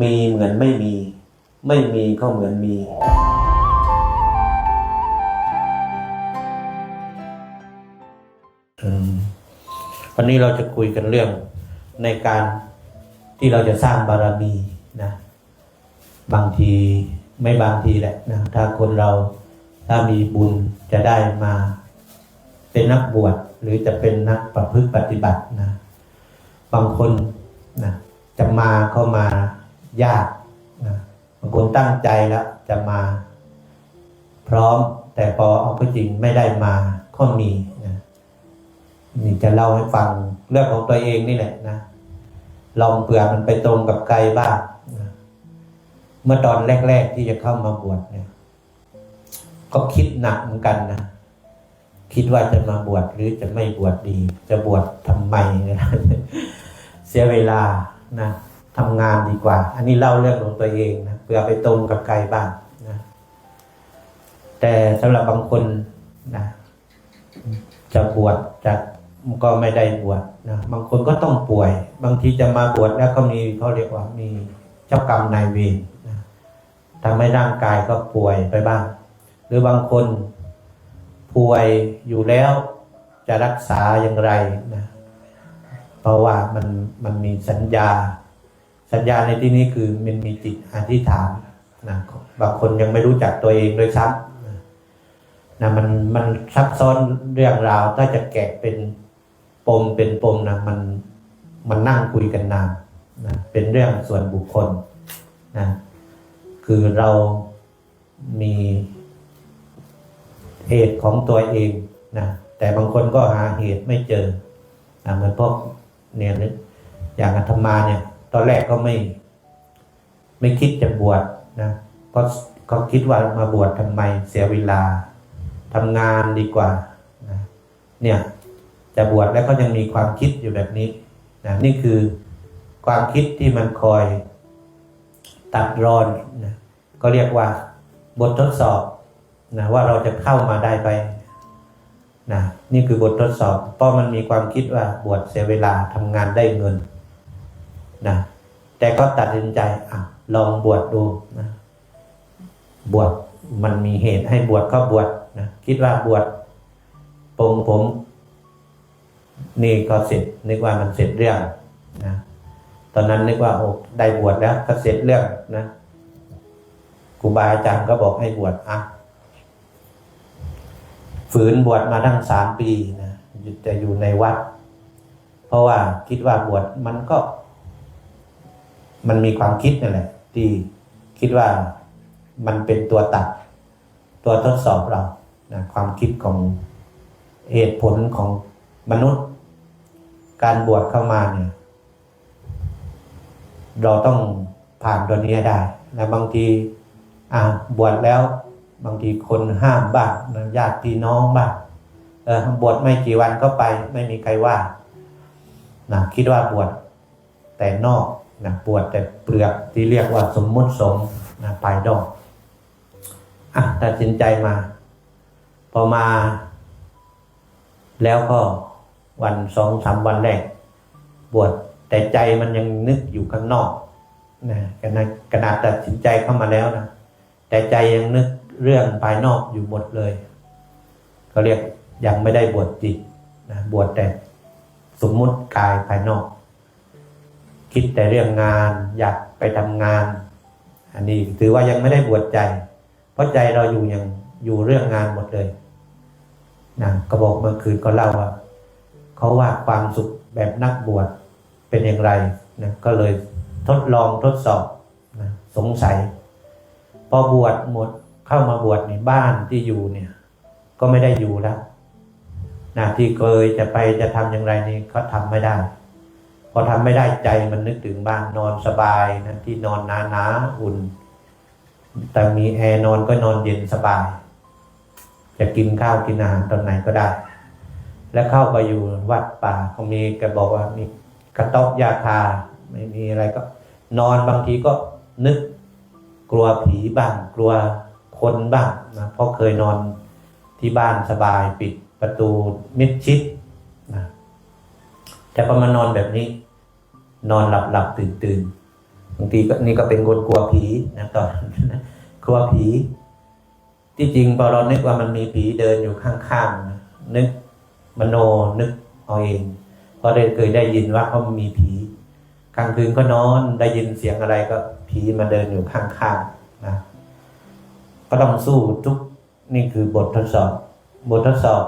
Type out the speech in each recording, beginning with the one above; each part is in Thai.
มีเหมือนไม่มี ไม่มีก็เหมือนมี วันนี้เราจะคุยกันเรื่องในการที่เราจะสร้างบารมีนะ บางทีไม่บางทีแหละนะถ้าคนเราถ้ามีบุญจะได้มาเป็นนักบวชหรือจะเป็นนักประพฤติปฏิบัตินะ บางคนนะจะมาเข้ามา ยากนะบางคนตั้งใจแล้วจะมา พร้อมแต่พอเอาก็จริงไม่ได้มาก็มีนะนี่จะเล่าให้ฟังเรื่องของตัวเองนี่แหละนะลองเผื่อมันไปตรงกับใครบ้างนะเมื่อตอนแรก ๆที่จะเข้ามาบวชเนี่ย ก็คิดหนักเหมือนกันนะคิดว่าจะมาบวชหรือจะไม่บวชดีจะบวชทำไมนะเสียเวลานะ ทำงานดีกว่า อันนี้เล่าเรื่องของตัวเองนะเพื่อไปตรงกับใครบ้างนะแต่สำหรับบางคนนะจะบวชจะก็ไม่ได้บวชนะบางคนก็ต้องป่วย บางทีจะมาบวชแล้วก็มีเขาเรียกว่ามีเจ้ากรรมนายเวรนะทำให้ร่างกายก็ป่วยไปบ้าง หรือบางคนป่วยอยู่แล้วจะรักษาอย่างไรนะเพราะว่ามันมันมีสัญญา สัญญาในที่นี้คือมันมีจิตอธิษฐานนะบางคนยังไม่รู้จักตัวเองด้วยซ้ำนะมันมันซับซ้อนเรื่องราวถ้าจะแกะเป็นปมเป็นปมนะมันมันนั่งคุยกันนานนะเป็นเรื่องส่วนบุคคลนะคือเรามีเหตุของตัวเองนะแต่บางคนก็หาเหตุไม่เจอนะเหมือนพวกเนี่ยอย่างอาตมาเนี่ย ตอนแรกก็ไม่ ไม่คิดจะบวชนะเพราะก็คิดว่ามาบวชทำไมเสียเวลาทำงานดีกว่านะเนี่ยจะบวชแล้วก็ยังมีความคิดอยู่แบบนี้นะนี่คือความคิดที่มันคอยตัดรอนนะก็เรียกว่า บททดสอบนะว่าเราจะเข้ามาได้ไปนะนี่คือบททดสอบ เพราะมันมีความคิดว่าบวชเสียเวลาทำงานได้เงิน นะแต่ก็ตัดสินใจอะลองบวชดูนะบวชมันมีเหตุให้บวชก็บวชนะคิดว่าบวชปงผม นี่ก็เสร็จนึกว่ามันเสร็จเรื่องนะตอนนั้นนึกว่าโอ้ได้บวชแล้วก็เสร็จเรื่องนะครูบาอาจารย์ก็บอกให้บวชอะฝืนบวชมาตั้งสามปีนะจะอยู่ในวัด เพราะว่าคิดว่าบวชมันก็ มันมีความคิดนั่นแหละ ที่คิดว่ามันเป็นตัวตัด ตัวทดสอบเรานะความคิดของเหตุผลของมนุษย์ การบวชเข้ามาเนี่ย เราต้องผ่านตัวนี้ได้นะบางทีอ่าบวชแล้ว บางทีคนห้ามบ้างนะญาติพี่น้องบ้างเออบวชไม่กี่วันก็ไป ไม่มีใครว่านะคิดว่าบวชแต่นอก นะบวชแต่เปลือกที่เรียกว่าสมมติสงนะภายนอกอะตัดสินใจมา พอมา แล้วก็วันสองสามวันแรกบวชแต่ใจมันยังนึกอยู่ข้างนอกนะขณะขนาดตัดสินใจเข้ามาแล้วนะแต่ใจยังนึกเรื่องภายนอกอยู่หมดเลยก็เรียกยังไม่ได้บวชจิตนะบวชแต่สมมุติกายภายนอก คิดแต่เรื่องงานอยากไปทำงาน อันนี้ถือว่ายังไม่ได้บวชใจ เพราะใจเราอยู่ยังอยู่เรื่องงานหมดเลยนะก็บอกเมื่อคืนก็เล่าว่าเขาว่าความสุขแบบนักบวชเป็นอย่างไรนะก็เลยทดลองทดสอบนะสงสัย พอบวชหมดเข้ามาบวชในบ้านที่อยู่เนี่ย ก็ไม่ได้อยู่แล้วนะที่เคยจะไปจะทำอย่างไรนี่เขาทำไม่ได้ พอทำไม่ได้ใจมันนึกถึงบ้านนอนสบายนะที่นอนหนาหนาๆอุ่น แต่มีแอร์นอนก็นอนเย็นสบาย จะกินข้าวกินอาหารตอนไหนก็ได้ แล้วเข้าไปอยู่วัดป่าเขามีแกบอกว่ามีกระต๊อบยาคาไม่มีอะไรก็ นอนบางทีก็นึกกลัวผีบ้างกลัวคนบ้างนะเพราะเคยนอนที่บ้านสบายปิดประตูมิดชิดนะแต่พอมานอนแบบนี้ นอนหลับหลับตื่นตื่นบางทีก็นี่ก็เป็นคนกลัวผีนะตอนกลัวผี ที่จริงพอเรานึกว่ามันมีผีเดินอยู่ข้างๆนะนึกมโนนึกเอาเองเพราะได้เคยได้ยินว่าเขามีผีกลางคืนก็นอนได้ยินเสียงอะไรก็ผีมาเดินอยู่ข้างๆนะก็ต้องสู้ทุกนี่คือบททดสอบ บททดสอบ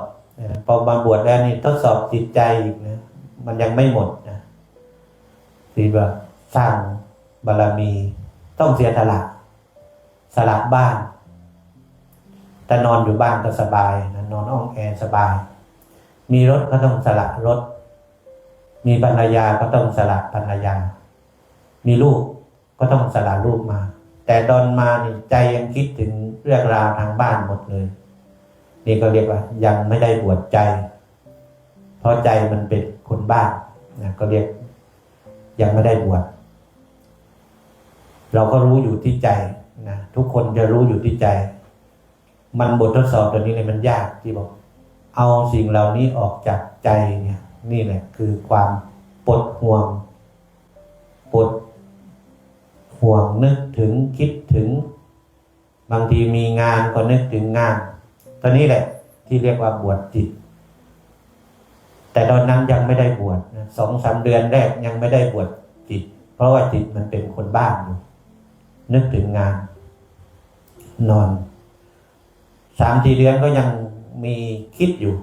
พอมาบวชแล้วนี่ทดสอบจิตใจอีกนะมันยังไม่หมดนะ ที่ว่าสร้างบารมี ต้องเสียสละสละบ้านแต่นอนอยู่บ้านก็สบายนะนอนห้องแอร์สบาย มีรถก็ต้องสละรถ มีภรรยาก็ต้องสละภรรยา มีลูกก็ต้องสละลูกมา แต่ตอนมานี่ใจยังคิดถึงเรื่องราวทางบ้านหมดเลย นี่ก็เรียกว่า ยังไม่ได้บวชใจ เพราะใจมันเป็นคนบ้านนะก็เรียก ยังไม่ได้บวชเราก็รู้อยู่ที่ใจนะทุกคนจะรู้อยู่ที่ใจ มันบททดสอบตัวนี้เนี่ยมันยากที่บอก เอาสิ่งเหล่านี้ออกจากใจเนี่ย นี่แหละคือความปวดห่วงปวดห่วงนึกถึงคิดถึง บางทีมีงานก็นึกถึงงานตัวนี้แหละที่เรียกว่าบวชจิต แต่ตอนนั้นยังไม่ได้บวชสองสามเดือนแรกยังไม่ได้บวชจิต เพราะว่าจิตมันเป็นคนบ้านอยู่นึกถึงงาน นอนสามสี่เดือนก็ยังมีคิดอยู่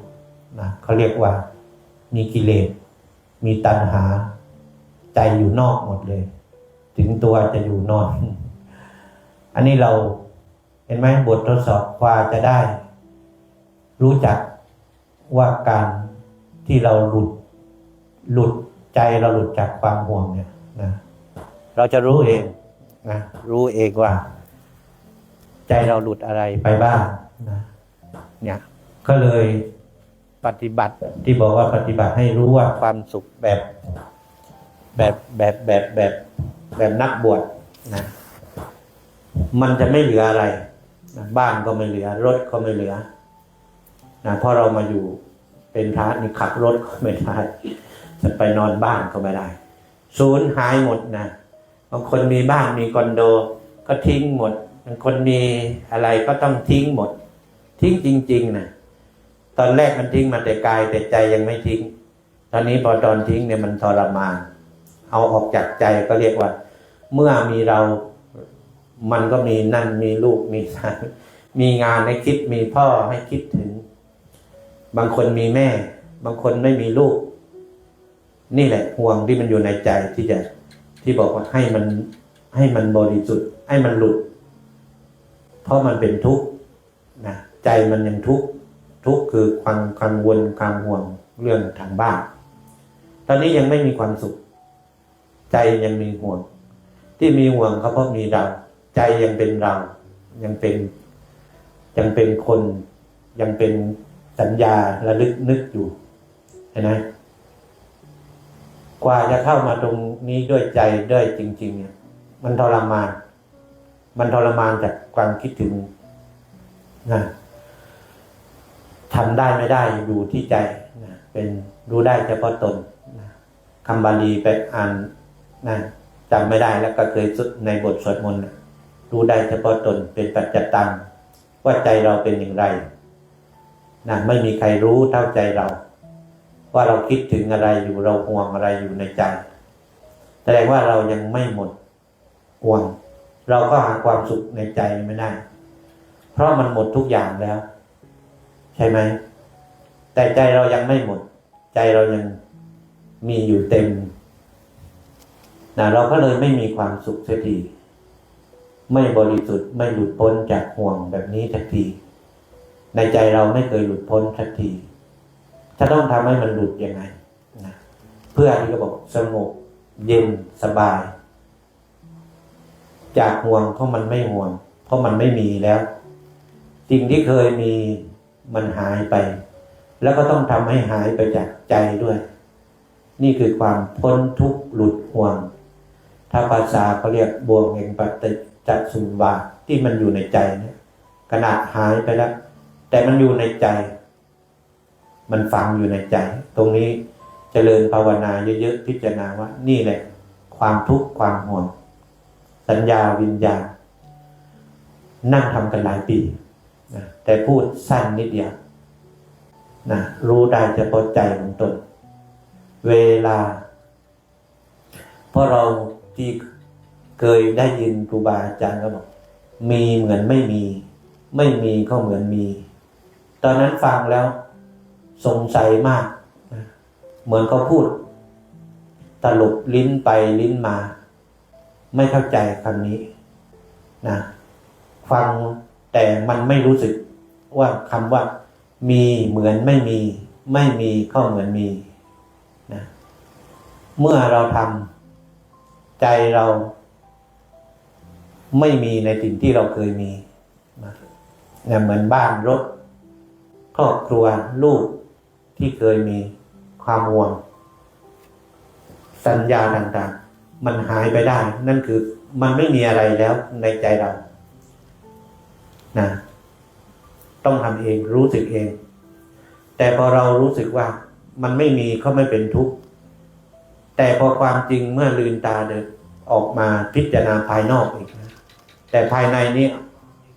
นะเขาเรียกว่า มีกิเลสมีตัณหา ใจอยู่นอกหมดเลย ถึงตัวจะอยู่นอน อันนี้เราเห็นไหมบททดสอบกว่าจะได้ รู้จักว่าการ ที่เราหลุดหลุดใจเราหลุดจากความห่วงเนี่ยนะเราจะรู้เองนะรู้เองว่า ใจเราหลุดอะไรไปบ้างนะเนี่ยก็เลยปฏิบัติที่บอกว่าปฏิบัติให้รู้ว่าความสุขแบบ แบบแบบแบบแบบแบบนักบวชนะมันจะไม่เหลืออะไรนะบ้านก็ไม่เหลือ รถก็ไม่เหลือนะพราะเรามาอยู่ เป็นพระนี่ขับรถก็ไม่ได้จะไปนอนบ้านก็ไม่ได้ ศูนย์หายหมดนะบางคนมีบ้านมีคอนโด ก็ทิ้งหมดบางคนมีอะไรก็ต้องทิ้งหมด ทิ้งจริง ๆนะตอนแรกมันทิ้งมาแต่กายแต่ใจยังไม่ทิ้ง ตอนนี้พอตอนทิ้งเนี่ยมันทรมาน เอาออกจากใจก็เรียกว่า เมื่อมีเรามันก็มีนั่นมีลูกมีสามีงานให้คิดมีพ่อให้คิดถึง บางคนมีแม่ บางคนไม่มีลูก นี่แหละห่วงที่มันอยู่ในใจที่จะที่บอกว่าให้มันให้มันบริสุทธิ์ให้มันหลุด เพราะมันเป็นทุกข์นะใจมันยังทุกข์ทุกข์คือความกังวลความห่วงเรื่องทางบ้านตอนนี้ยังไม่มีความสุข ใจยังมีห่วง ที่มีห่วงเขาเพราะมีเรา ใจยังเป็นเรา ยังเป็น ยังเป็นคนยังเป็น สัญญาระลึกนึกอยู่เห็นไหมกว่าจะเข้ามาตรงนี้ด้วยใจด้วยจริง ๆ เนี่ย มันทรมาน มันทรมานจากความคิดถึงนะทำได้ไม่ได้อยู่ที่ใจนะเป็นรู้ได้เฉพาะตนนะคำบาลีไปอ่านนะจำไม่ได้แล้วก็เคยสุดในบทสวดมนต์รู้ได้เฉพาะตนเป็นปัจจตังว่าใจเราเป็นอย่างไร นะไม่มีใครรู้เท่าใจเรา ว่าเราคิดถึงอะไรอยู่เราห่วงอะไรอยู่ในใจแสดงว่าเรายังไม่หมดห่วง เราก็หาความสุขในใจไม่ได้ เพราะมันหมดทุกอย่างแล้ว ใช่ไหม แต่ใจเรายังไม่หมด ใจเรายังมีอยู่เต็มนะเราก็เลยไม่มีความสุขสักทีไม่บริสุทธิ์ไม่หลุดพ้นจากห่วงแบบนี้สักที ในใจเราไม่เคยหลุดพ้นสักทีจะต้องทำให้มันหลุดยังไงนะเพื่อที่จะบอกสงบเย็นสบาย จากห่วงเพราะมันไม่ห่วง เพราะมันไม่มีแล้วสิ่งที่เคยมีมันหายไป แล้วก็ต้องทำให้หายไปจากใจด้วย นี่คือความพ้นทุกข์หลุดห่วง ถ้าภาษาเขาเรียกบวงแห่งปฏิจจสุญวาที่มันอยู่ในใจเนี่ยขนาดหายไปแล้ว แต่มันอยู่ในใจ มันฝังอยู่ในใจ ตรงนี้เจริญภาวนาเยอะๆพิจารณาว่า นี่แหละ ความทุกข์ความห่วง สัญญาวิญญาณนั่งทำกันหลายปีนะแต่พูดสั้นนิดเดียวนะรู้ได้เฉพาะใจของตน เวลา เพราะเราที่เคยได้ยินครูบาอาจารย์ก็บอก มีเหมือนไม่มี ไม่มีก็เหมือนมี ตอนนั้นฟังแล้วสงสัยมาก เหมือนเขาพูด ตลบลิ้นไปลิ้นมา ไม่เข้าใจคำนี้นะฟังแต่มันไม่รู้สึกว่าคำว่า มีเหมือนไม่มี ไม่มีก็เหมือนมีนะเมื่อเราทำใจเราไม่มีในสิ่งที่เราเคยมีนะเหมือนบ้านรถ ครอบครัวลูกที่เคยมีความห่วง สัญญาต่างๆ มันหายไปได้ นั่นคือมันไม่มีอะไรแล้วในใจเรานะต้องทำเองรู้สึกเอง แต่พอเรารู้สึกว่ามันไม่มีก็ไม่เป็นทุกข์แต่พอความจริงเมื่อลืนตาเดินออกมาพิจารณาภายนอกอีกนะแต่ภายในนี้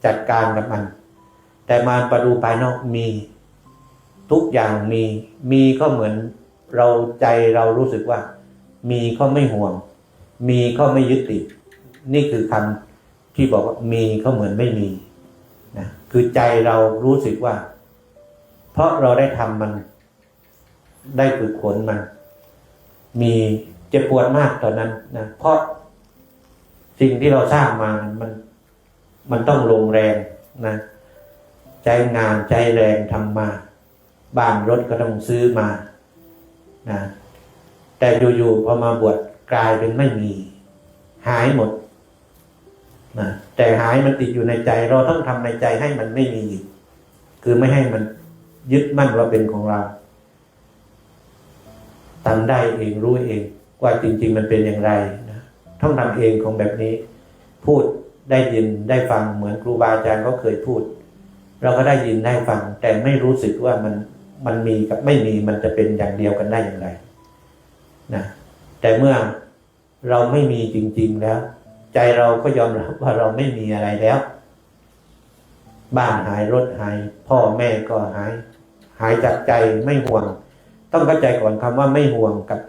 จัดการกับมัน แต่มาประดูภายนอกมี ทุกอย่างมี มีก็เหมือนเราใจเรารู้สึกว่า มีก็ไม่ห่วง มีก็ไม่ยึดติด นี่คือคำที่บอกว่ามีก็เหมือนไม่มีนะคือใจเรารู้สึกว่า เพราะเราได้ทำมัน ได้ฝึกฝนมัน มีเจ็บปวดมากตอนนั้นนะเพราะสิ่งที่เราสร้างมามันมันต้องลงแรงนะ ใจงานใจแรงทำมา บ้านรถก็ต้องซื้อมานะแต่อยู่ๆพอมาบวชกลายเป็นไม่มี หายหมดนะแต่หายมันติดอยู่ในใจ เราต้องทำในใจให้มันไม่มี คือไม่ให้มันยึดมั่นว่าเป็นของเราทำได้เองรู้เองว่าจริง ๆ มันเป็นอย่างไรนะต้องทำเองของแบบนี้ พูดได้ยินได้ฟังเหมือนครูบาอาจารย์ก็เคยพูด เราก็ได้ยินได้ฟัง แต่ไม่รู้สึกว่ามันมันมีกับไม่มีมันจะเป็นอย่างเดียวกันได้อย่างไรนะแต่เมื่อเราไม่มีจริง ๆแล้ว ใจเราก็ยอมรับว่าเราไม่มีอะไรแล้ว บ้านหายรถหาย พ่อแม่ก็หาย หายจากใจไม่ห่วง ต้องเข้าใจก่อนคำว่าไม่ห่วงกับ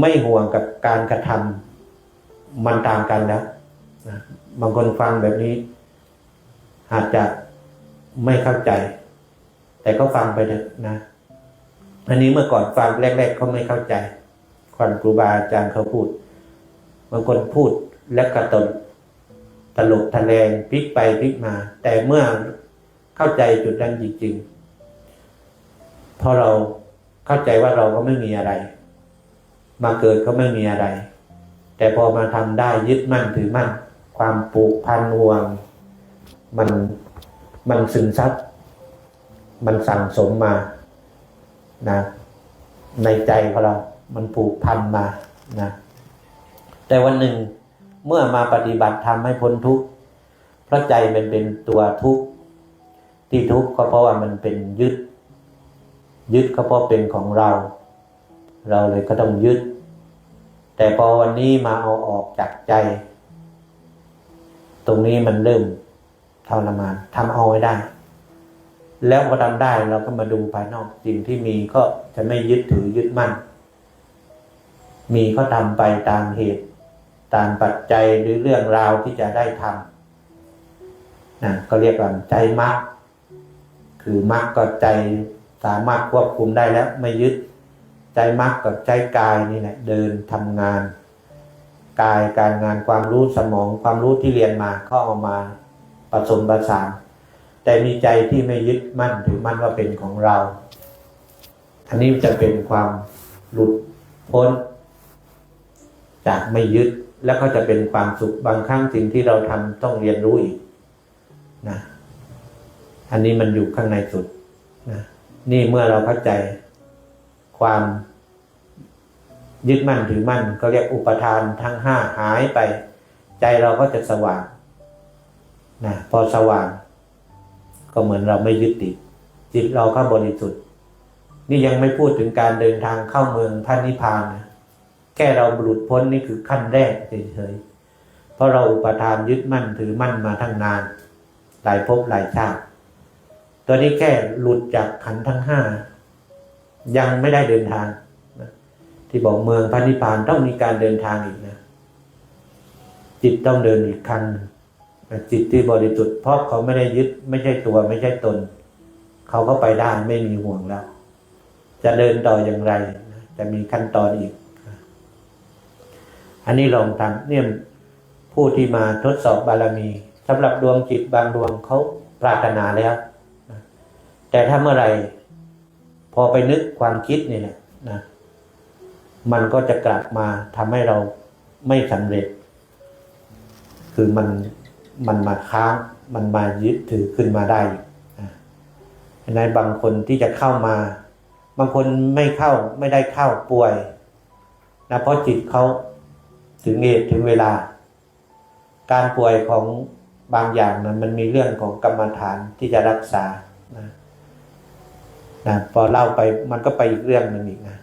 ไม่ห่วงกับการกระทำมันตางกันแล้วนะบางคนฟังแบบนี้ อาจจะไม่เข้าใจ แต่ก็ฟังไปเถอะนะ อันนี้เมื่อก่อนฟังแรก ๆ เขาไม่เข้าใจก่อนครูบาอาจารย์เขาพูดบางคนพูดแล้วกระตนตลกทะแลงพลิกไปพลิกมา แต่เมื่อเข้าใจจุดนั้นจริงๆพอเราเข้าใจว่าเราก็ไม่มีอะไร มาเกิดก็ไม่มีอะไร แต่พอมาทำได้ยึดมั่นถือมั่น ความผูกพันห่วง มันมันซึมซับมันสั่งสมมานะในใจของเรา มันผูกพันมานะแต่วันหนึ่งเมื่อมาปฏิบัติทำให้พ้นทุกข์เพราะใจมันเป็นตัวทุกข์ที่ทุกข์ก็เพราะว่ามันเป็นยึด ยึดก็เพราะเป็นของเรา เราเลยก็ต้องยึด แต่พอวันนี้มาเอาออกจากใจ ตรงนี้มันเริ่ม ทรมานทำเอาไว้ได้ แล้วพอทำได้เราก็มาดูภายนอกสิ่งที่มีก็จะไม่ยึดถือยึดมั่น มีก็ทำไปตามเหตุ ตามปัจจัยหรือเรื่องราวที่จะได้ทำนะก็เรียกว่าใจมักคือมักก็ใจสามารถควบคุมได้แล้วไม่ยึด ใจมักกับใจกายนี่แหละเดินทำงาน กายการงานความรู้สมองความรู้ที่เรียนมาก็เอามา ผสมประสานแต่มีใจที่ไม่ยึดมั่นถือมั่นว่าเป็นของเรา อันนี้จะเป็นความหลุดพ้น จากไม่ยึดแล้วก็จะเป็นความสุขบางครั้งสิ่งที่เราทำต้องเรียนรู้อีกนะอันนี้มันอยู่ข้างในสุดนะนี่เมื่อเราเข้าใจความยึดมั่นถือมั่นก็เรียกอุปทานทั้งห้าหายไป ใจเราก็จะสว่าง นะพอสว่าง ก็เหมือนเราไม่ยึดติด จิตเราก็บริสุทธิ์ นี่ยังไม่พูดถึงการเดินทางเข้าเมืองพระนิพพานนะแค่เราหลุดพ้นนี่คือขั้นแรกเฉยๆเพราะเราอุปทานยึดมั่นถือมั่นมาทั้งนาน หลายภพหลายชาติตัวนี้แค่หลุดจากขันทั้งห้ายังไม่ได้เดินทางนะที่บอกเมืองพระนิพพานต้องมีการเดินทางอีกนะ จิตต้องเดินอีกครั้งหนึ่ง จิตที่บริสุทธิ์เพราะเขาไม่ได้ยึดไม่ใช่ตัวไม่ใช่ตน เขาก็ไปได้ไม่มีห่วงแล้ว จะเดินต่ออย่างไรจะมีขั้นตอนอีก อันนี้ลองทำเนี่ยผู้ที่มาทดสอบบารมีสำหรับดวงจิตบางดวงเขาปรารถนาแล้วแต่ถ้าเมื่อไหร่พอไปนึกความคิดนี่แหละนะมันก็จะกลับมาทำให้เราไม่สำเร็จ คือมัน มันมาค้างมันมายึดถือขึ้นมาได้นในบางคนที่จะเข้ามา บางคนไม่เข้าไม่ได้เข้าป่วยนะเพราะจิตเขาถึงเหตุถึงเวลา การป่วยของบางอย่างนะมันมีเรื่องของกรรมฐานที่จะรักษานะนะพอเล่าไปมันก็ไปอีกเรื่องหนึ่งอีกนะ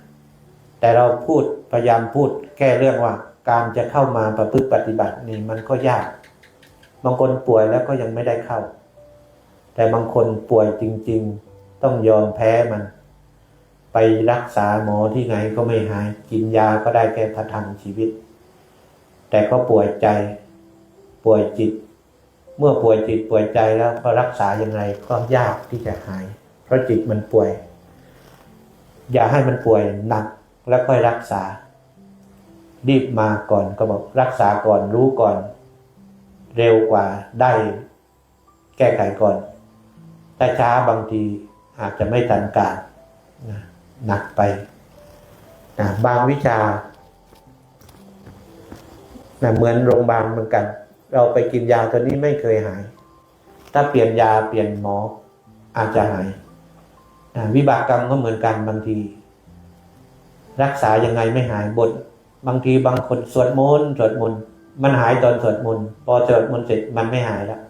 แต่เราพูดพยายามพูดแก้เรื่องว่า การจะเข้ามาประพฤติปฏิบัตินี่มันก็ยาก บางคนป่วยแล้วก็ยังไม่ได้เข้า แต่บางคนป่วยจริง ๆ ต้องยอมแพ้มัน ไปรักษาหมอที่ไหนก็ไม่หาย กินยาก็ได้แค่ประทังชีวิต แต่ก็ป่วยใจป่วยจิต เมื่อป่วยจิตป่วยใจแล้วก็รักษาอยังไงก็ยากที่จะหาย เพราะจิตมันป่วย อย่าให้มันป่วยหนักแล้วค่อยรักษา รีบมาก่อนก็บอกรักษาก่อนรู้ก่อน เร็วกว่าได้แก้ไขก่อนแต่ช้าบางทีอาจจะไม่ทันการนะหนักไปนะบางวิชานะเหมือนโรงพยาบาลเหมือนกัน เราไปกินยาตัวนี้ไม่เคยหาย ถ้าเปลี่ยนยาเปลี่ยนหมออาจจะหายนะวิบากกรรมก็เหมือนกันบางที รักษายังไงไม่หายบทบางทีบางคนสวดมนต์สวดมนต์ มันหายตอนสวดมนต์พอสวดมนต์เสร็จมันไม่หายแล้ว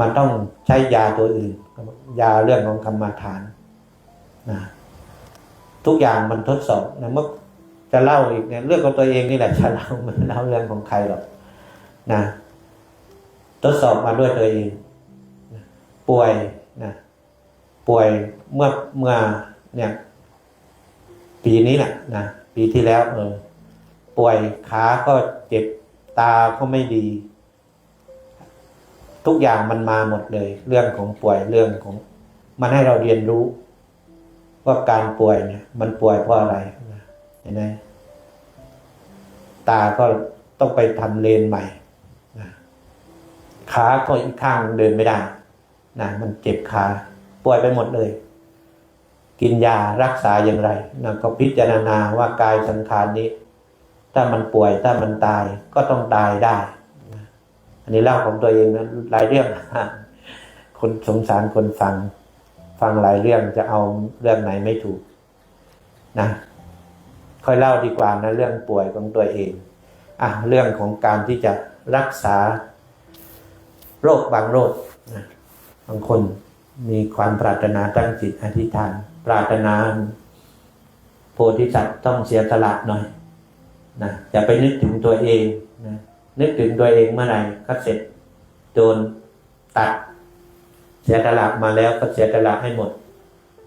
มันต้องใช้ยาตัวอื่น ยาเรื่องของกรรมฐานนะทุกอย่างมันทดสอบนะเมื่อจะเล่าอีกเนี่ยเรื่องของตัวเองนี่แหละจะเล่าไมันเล่าเรื่องของใครหรอกนะทดสอบมาด้วยตัวเองป่วยนะป่วยเมื่อเมื่อเนี่ย ปีนี้แหละนะปีที่แล้วเออ ป่วยขาก็เจ็บตาก็ไม่ดี ทุกอย่างมันมาหมดเลย เรื่องของป่วยเรื่องของ มันให้เราเรียนรู้ ว่าการป่วยเนี่ย มันป่วยเพราะอะไรเห็นไหมตาก็ต้องไปทำเลนใหม่ขาก็อีกข้างเดินไม่ได้นะมันเจ็บขาป่วยไปหมดเลย กินยารักษาอย่างไรนะก็พิจารณาว่ากายสังขารนี้ ถ้ามันป่วยถ้ามันตายก็ต้องตายได้ อันนี้เล่าของตัวเองนะหลายเรื่องคนสงสารคนฟัง ฟังหลายเรื่องจะเอาเรื่องไหนไม่ถูกนะค่อยเล่าดีกว่านะเรื่องป่วยของตัวเองอะเรื่องของการที่จะรักษาโรคบางโรคนะบางคนมีความปรารถนาตั้งจิตอธิษฐาน ปรารถนาโพธิสัตว์ต้องเสียสละหน่อย นะอย่าไปนึกถึงตัวเองนะนึกถึงตัวเองเมื่อไหร่ก็เสร็จโดนตัด เสียสละมาแล้วก็เสียสละให้หมด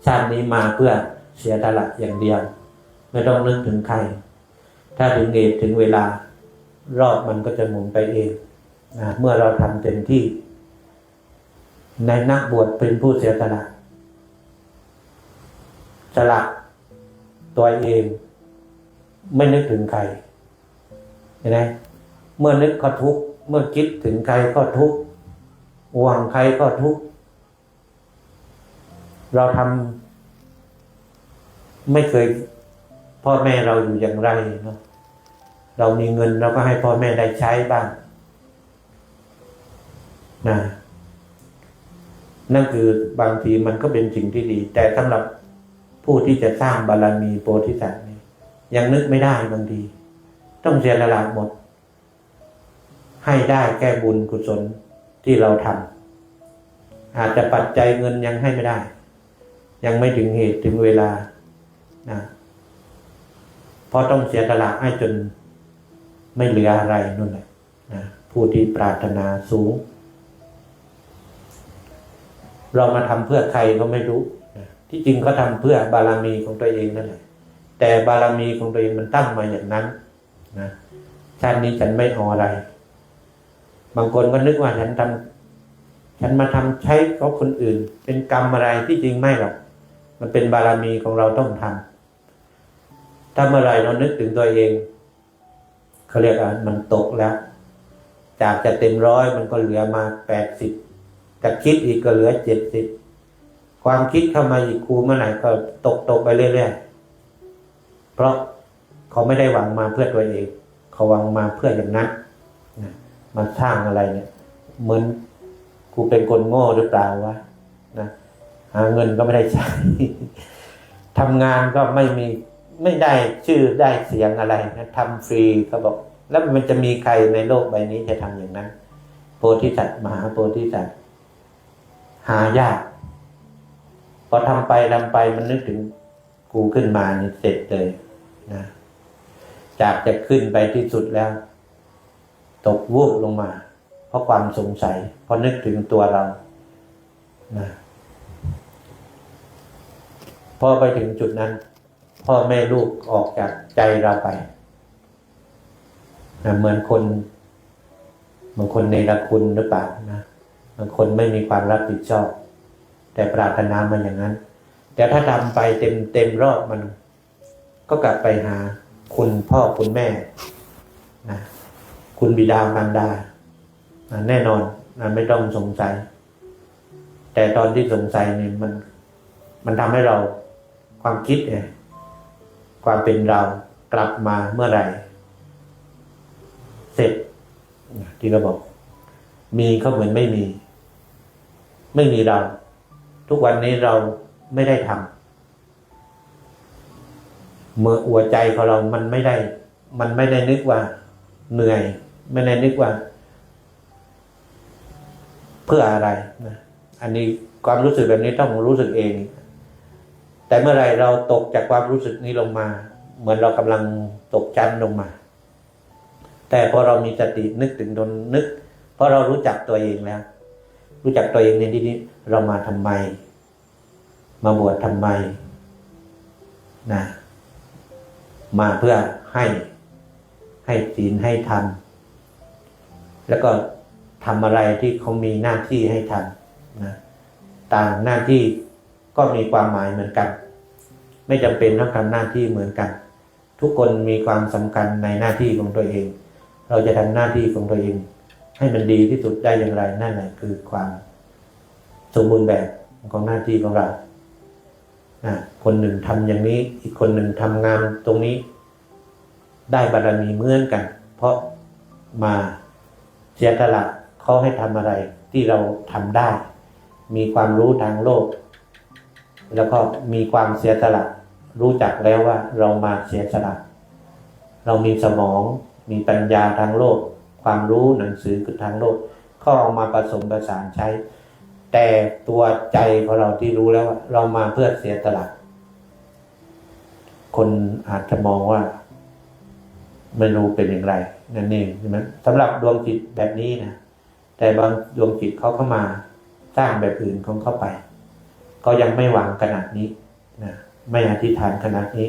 ชาตินี้มาเพื่อเสียสละอย่างเดียว ไม่ต้องนึกถึงใคร ถ้าถึงเหตุถึงเวลารอบมันก็จะหมุนไปเองนะเมื่อเราทำเต็มที่ ในนักบวชเป็นผู้เสียสละสละตัวเอง ไม่นึกถึงใครเห็นไหมเมื่อนึกก็ทุกข์เมื่อคิดถึงใครก็ทุกข์หวังใครก็ทุกข์เราทำไม่เคยพ่อแม่เราอยู่อย่างไรเนาะเรามีเงินเราก็ให้พ่อแม่ได้ใช้บ้างนะนั่นคือบางทีมันก็เป็นสิ่งที่ดี แต่สำหรับผู้ที่จะสร้างบารมีโพธิสัตว์น ยังนึกไม่ได้บางทีต้องเสียสละหมด ให้ได้แก้บุญกุศลที่เราทำอาจจะปัจจัยเงินยังให้ไม่ได้ ยังไม่ถึงเหตุถึงเวลานะเพราะต้องเสียสละให้จนไม่เหลืออะไรนู่นแหละนะผู้ที่ปรารถนาสูง เรามาทำเพื่อใครก็ไม่รู้นะที่จริงเขาทำเพื่อบารมีของตัวเองนั่นแหละ แต่บารมีของตัวเองมันตั้งมาอย่างนั้นนะชาตินี้ฉันไม่เอาอะไร บางคนก็นึกว่าฉันทำฉันมาทำใช้เขาคนอื่น เป็นกรรมอะไรที่จริงไม่หรอก มันเป็นบารมีของเราต้องทำถ้าเมื่อไรเรานึกถึงตัวเองเขาเรียกว่ามันตกแล้ว จากจะเต็มร้อยมันก็เหลือมาแปดสิบจะคิดอีกก็เหลือเจ็ดสิบความคิดเข้ามาอีกครูเมื่อไหร่ก็ตกตกไปเรื่อยๆ เพราะเขาไม่ได้หวังมาเพื่อตัวเอง เขาหวังมาเพื่ออย่างนั้นนะมาสร้างอะไรเนี่ยเหมือนกูเป็นคนโง่หรือเปล่าวะนะหาเงินก็ไม่ได้ใช้ทำงานก็ไม่มีไม่ได้ชื่อได้เสียงอะไรนะทำฟรีเขาบอก แล้วมันจะมีใครในโลกใบนี้จะทำอย่างนั้น โพธิสัตว์มหาโพธิสัตว์หายากพอทำไปทำไปมันนึกถึงกูขึ้นมานี่เสร็จเลย นะจากจะขึ้นไปที่สุดแล้ว ตกวูบลงมา เพราะความสงสัย เพราะนึกถึงตัวเรานะพอไปถึงจุดนั้น พ่อแม่ลูกออกจากใจเราไปนะเหมือนคนเหมือนคนในรคุณหรือเปล่านะเหมือนคนไม่มีความรับผิดชอบ แต่ปรารถนามันอย่างนั้น แต่ถ้าทำไปเต็มเต็มรอบมัน ก็กลับไปหาคุณพ่อคุณแม่นะคุณบิดามารดานะแน่นอนนะไม่ต้องสงสัย แต่ตอนที่สงสัยเนี่ยมัน มันทำให้เราความคิดเนี่ยความเป็นเรากลับมาเมื่อไหร่ เสร็จที่เราบอก มีก็เหมือนไม่มี ไม่มีเรา ทุกวันนี้เราไม่ได้ทำ มื่อหัวใจของเรา มันไม่ได้ มันไม่ได้นึกว่า เหนื่อย ไม่ได้นึกว่า เพื่ออะไรนะ อันนี้ความรู้สึกแบบนี้ต้องรู้สึกเอง แต่เมื่อไรเราตกจากความรู้สึกนี้ลงมา เหมือนเรากำลังตกชั้นลงมา แต่พอเรามีสตินึกถึงตนนึก เพราะเรารู้จักตัวเองแล้ว รู้จักตัวเองในที่นี้ เรามาทำไม มาบวชทำไม นะ มาเพื่อให้ให้ศีลให้ทำแล้วก็ทำอะไรที่เขามีหน้าที่ให้ทำนะต่างหน้าที่ก็มีความหมายเหมือนกัน ไม่จำเป็นต้องทำหน้าที่เหมือนกัน ทุกคนมีความสำคัญในหน้าที่ของตัวเอง เราจะทำหน้าที่ของตัวเอง ให้มันดีที่สุดได้อย่างไรนั่นแหละคือความสมบูรณ์แบบของหน้าที่ของเรา คนหนึ่งทำอย่างนี้ อีกคนหนึ่งทำงานตรงนี้ ได้บารมีเหมือนกัน เพราะมาเสียสละเขาให้ทำอะไรที่เราทำได้ มีความรู้ทางโลก แล้วก็มีความเสียสละรู้จักแล้วว่าเรามาเสียสละเรามีสมองมีปัญญาทางโลก ความรู้หนังสือคือทางโลก ก็เอามาผสมประสานใช้ แต่ตัวใจของเราที่รู้แล้วเรามาเพื่อเสียสละคนอาจจะมองว่า ไม่รู้เป็นอย่างไร นั่นเองใช่ไหมสำหรับดวงจิตแบบนี้นะแต่บางดวงจิตเขาเข้ามาสร้างแบบอื่นของเข้าไป ก็ยังไม่หวังขนาดนี้นะไม่อธิษฐานขนาดนี้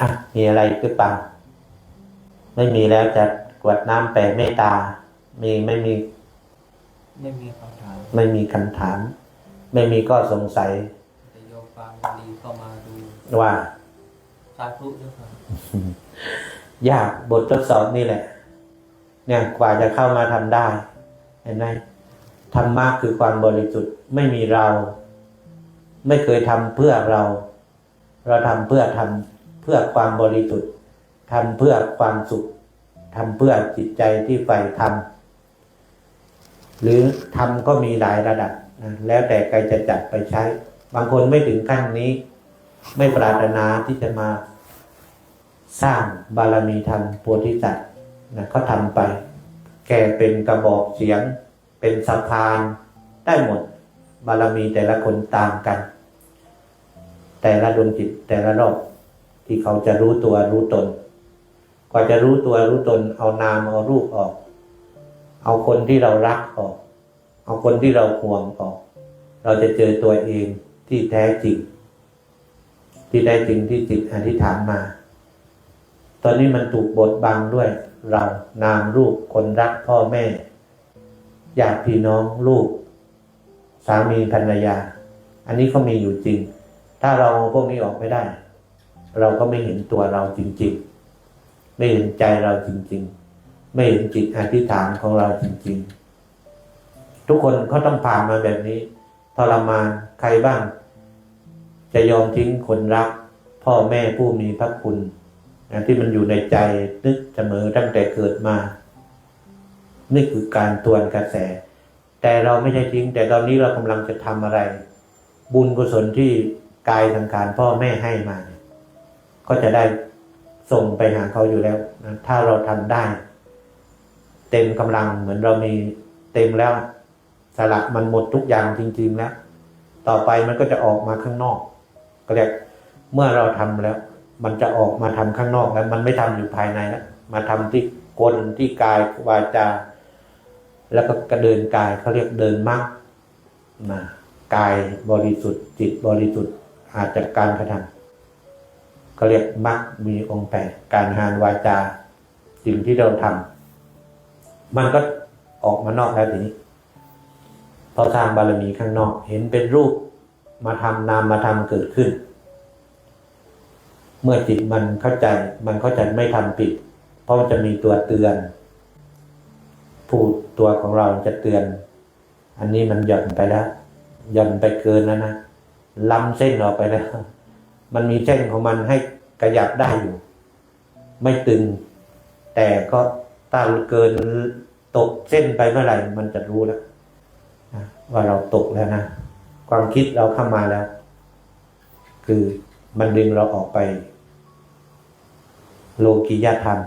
อะมีอะไรหรือเปล่า ไม่มีแล้วจะกวดน้ำแผ่เมตตา มีไม่มี ไม่มีคำถามไม่มีคำถาม ไม่มีก็สงสัยแต่โยมฟังดีเข้ามาดูว่าสาธุด้วยครับยากบททดสอบนี่แหละ เนี่ยกว่าจะเข้ามาทำได้ เห็นไหมธรรมะคือความบริสุทธิ์ไม่มีเรา ไม่เคยทำเพื่อเรา เราทำเพื่อทำเพื่อความบริสุทธิ์ทำเพื่อความสุขทำเพื่อจิตใจที่ใฝ่ธรรม หรือทำก็มีหลายระดับนะแล้วแต่ใครจะจัดไปใช้ บางคนไม่ถึงขั้นนี้ ไม่ปรารถนาที่จะมาสร้างบารมีธรรมโพธิสัตว์นะเขาทำไป แก่เป็นกระบอกเสียง เป็นสะพาน ได้หมด บารมีแต่ละคนต่างกัน แต่ละดวงจิตแต่ละรอบที่เขาจะรู้ตัวรู้ตน กว่าจะรู้ตัวรู้ตนเอานามเอารูปออก เอาคนที่เรารักออก เอาคนที่เราห่วงออก เราจะเจอตัวเองที่แท้จริง ที่แท้จริงที่จิตอธิษฐานมา ตอนนี้มันถูกบดบังด้วย เรานามรูปคนรักพ่อแม่ญาติพี่น้องลูก สามีภรรยา อันนี้ก็มีอยู่จริง ถ้าเราเอาพวกนี้ออกไม่ได้ เราก็ไม่เห็นตัวเราจริง ๆ ไม่เห็นใจเราจริง ๆ ไม่เห็นจิตอธิษฐานของเราจริง ๆ ทุกคนเขาต้องผ่านมาแบบนี้ ทรมานใครบ้าง จะยอมทิ้งคนรัก พ่อแม่ผู้มีพระคุณนะที่มันอยู่ในใจนึกเสมอตั้งแต่เกิดมา นี่คือการตวนกระแส แต่เราไม่ใช่ทิ้ง แต่ตอนนี้เรากำลังจะทำอะไร บุญกุศลที่กายทางการพ่อแม่ให้มาเนี่ยก็จะได้ส่งไปหาเขาอยู่แล้วนะถ้าเราทำได้ เต็มกำลังเหมือนเรามีเต็มแล้วสละมันหมดทุกอย่างจริง ๆ แล้ว ต่อไปมันก็จะออกมาข้างนอก ก็เรียกเมื่อเราทำแล้ว มันจะออกมาทำข้างนอกแล้ว มันไม่ทำอยู่ภายในแล้วมาทำที่กลที่กายวาจา แล้วก็กระเดินกายเขาเรียกเดินมรรคนะกายบริสุทธิ์ จิตบริสุทธิ์อาจจากการกระทำเขาเรียกมรรคมีองค์แปดการหานวาจา สิ่งที่เราทำ มันก็ออกมานอกแล้วทีนี้พอสร้างบารมีข้างนอก เห็นเป็นรูปมาทำนามมาทำเกิดขึ้น เมื่อจิตมันเข้าใจ มันก็จไม่ทำผิด เพราะมันจะมีตัวเตือน ผู้ตัวของเราจะเตือน อันนี้มันหย่อนไปแล้วหย่อนไปเกินแล้วนะล้ำเส้นออกไปแล้ว มันมีเส้นของมันให้กระยับได้อยู่ ไม่ตึง แต่ก็ ถ้าเกินตกเส้นไปเมื่อไหร่ มันจะรู้แล้วว่าเราตกแล้วนะความคิดเราเข้ามาแล้ว คือมันดึงเราออกไป โลกิยธรรม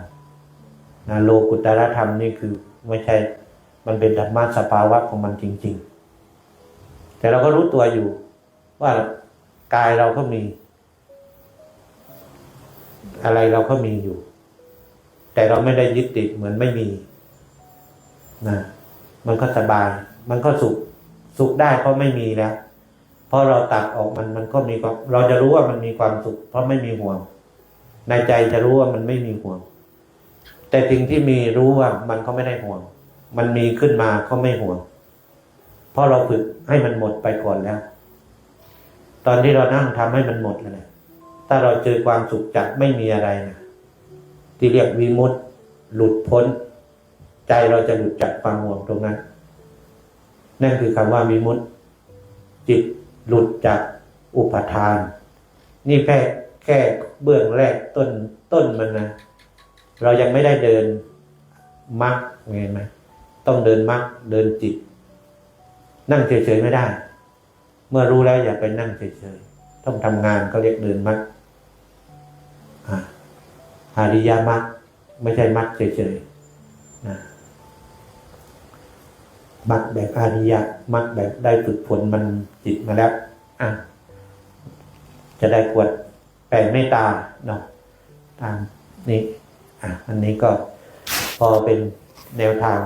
นะโลกุตรธรรมนี่คือไม่ใช่ มันเป็นธรรมะสภาวะของมันจริง ๆ แต่เราก็รู้ตัวอยู่ ว่ากายเราก็มี อะไรเราก็มีอยู่ แต่เราไม่ได้ยึดติดเหมือนไม่มีนะมันก็สบาย มันก็สุข สุขได้เพราะไม่มีแล้วเพราะเราตัดออกมันมันก็มีความเราจะรู้ว่ามันมีความสุข เพราะไม่มีห่วง ในใจจะรู้ว่ามันไม่มีห่วง แต่สิ่งที่มีรู้ว่ามันก็ไม่ได้ห่วง มันมีขึ้นมาก็ไม่ห่วง เพราะเราฝึกให้มันหมดไปก่อนแล้ว ตอนที่เรานั่งทำให้มันหมดแล้วนะถ้าเราเจอความสุขจากไม่มีอะไรนะ ที่เรียกวิมุตติหลุดพ้น ใจเราจะหลุดจากความห่วงตรงนั้น นั่นคือคำว่าวิมุตติจิตหลุดจากอุปทาน นี่แค่แค่เบื้องแรกต้นต้นมันนะเรายังไม่ได้เดินมรรคเห็นไหมต้องเดินมรรคเดินจิต นั่งเฉยๆไม่ได้ เมื่อรู้แล้วอย่าไปนั่งเฉยๆต้องทำงานก็เรียกเดินมรรคอ่า อริยมรรคไม่ใช่มรรคเฉยๆนะมรรคแบบอริยมรรคแบบได้ฝึกฝนมันจิตมาแล้วอะจะได้กวดแผ่เมตตาเนาะตามนี้อะอันนี้ก็พอเป็นแนวทาง